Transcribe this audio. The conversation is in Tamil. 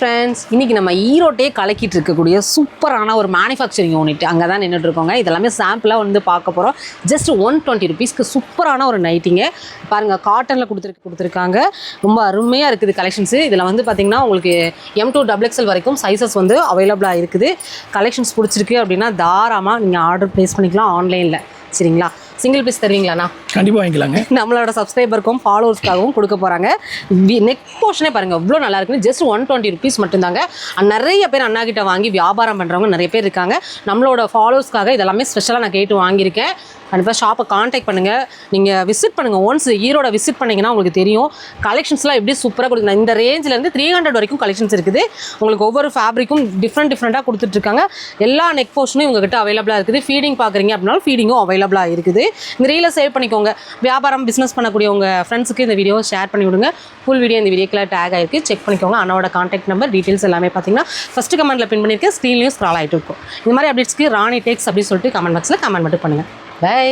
ஃப்ரெண்ட்ஸ் இன்றைக்கி நம்ம ஈரோட்டே கலக்கிட்டு இருக்கக்கூடிய சூப்பரான ஒரு மேனுஃபேக்சரிங் யூனிட் அங்கே தான் நின்றுட்டு இருக்கோங்க. இதெல்லாமே சாம்பிளாக வந்து பார்க்க போகிறோம் ஜஸ்ட் ஒன் டுவெண்ட்டி ருபீஸ்க்கு சூப்பரான ஒரு நைட்டிங்க பாருங்கள் காட்டனில் கொடுத்துருக்கு கொடுத்துருக்காங்க. ரொம்ப அருமையாக இருக்குது கலெக்ஷன்ஸு இதில் வந்து பார்த்திங்கன்னா உங்களுக்கு எம் டூ டபுள் எக்ஸல் வரைக்கும் சைஸஸ் வந்து அவைலபிளாக இருக்குது. கலெக்ஷன்ஸ் பிடிச்சிருக்கு அப்படின்னா தாராளமாக நீங்கள் ஆர்டர் ப்ளேஸ் பண்ணிக்கலாம் ஆன்லைனில் சரிங்களா? சிங்கிள் பீஸ் தருவீங்களாண்ணா? கண்டிப்பாக வாங்கிக்கலாங்க. நம்மளோட சப்ஸ்கிரைபருக்கும் ஃபாலோவர்ஸ்க்காகவும் கொடுக்க போகிறாங்க நெக் போர்ஷனே பாருங்கள் எவ்வளோ நல்லா இருக்குன்னு ஜஸ்ட் ஒன் டுவெண்ட்டி ருபீஸ் மட்டும்தாங்க. நிறைய பேர் அண்ணா கிட்ட வாங்கி வியாபாரம் பண்ணுறவங்க நிறைய பேர் இருக்காங்க. நம்மளோட ஃபாலோவர்ஸ்க்காக இதெல்லாமே ஸ்பெஷலாக நான் கேட்டு வாங்கியிருக்கேன். கண்டிப்பாக ஷாப்பை காண்டாக்ட் பண்ணுங்கள் நீங்கள் விசிட் பண்ணுங்கள் ஒன்ஸ் ஈரோட விசிட் பண்ணிங்கன்னா உங்களுக்கு தெரியும். கலெக்ஷன்ஸ்லாம் எப்படி சூப்பராக கொடுக்குறேன் இந்த ரேஞ்சிலேருந்து த்ரீ ஹண்ட்ரட் வரைக்கும் கலெக்ஷன்ஸ் இருக்குது. உங்களுக்கு ஒவ்வொரு ஃபேப்ரிக்கும் டிஃப்ரெண்ட் டிஃப்ரெண்ட்டாக கொடுத்துட்ருக்காங்க எல்லா நெக் போர்ஷனும் இவங்ககிட்ட அவைலபிளாக இருக்குது. ஃபீடிங் பார்க்குறீங்க அப்படின்னாலும் ஃபீடிங்கும் அவைலபிளாக இருக்குது. இந்த ரீலை சேவ் பண்ணிக்கோங்க. வியாபாரம் பிஸ்னஸ் பண்ணக்கூடிய உங்கள் ஃப்ரெண்ட்ஸுக்கு இந்த வீடியோ ஷேர் பண்ணி விடுங்க. ஃபுல் வீடியோ இந்த வீடியோக்கில் டேக் ஆகிருக்கு செக் பண்ணிக்கோங்க. அண்ணோட காண்டாக்ட் நம்பர் டீட்டெயில்ஸ் எல்லாமே பார்த்தீங்கன்னா ஃபஸ்ட்டு கமெண்ட்டில் பின் பண்ணியிருக்கேன். ஸ்க்ரீன்லேயும் ஸ்க்ரால் ஆகிட்டு இருக்கும். இந்த மாதிரி அப்டேட்ஸ்க்கு ராணி டேக்ஸ் அப்படின்னு சொல்லிட்டு கமெண்ட் பாக்ஸில் கமெண்ட் மட்டும் பண்ணுங்கள் பை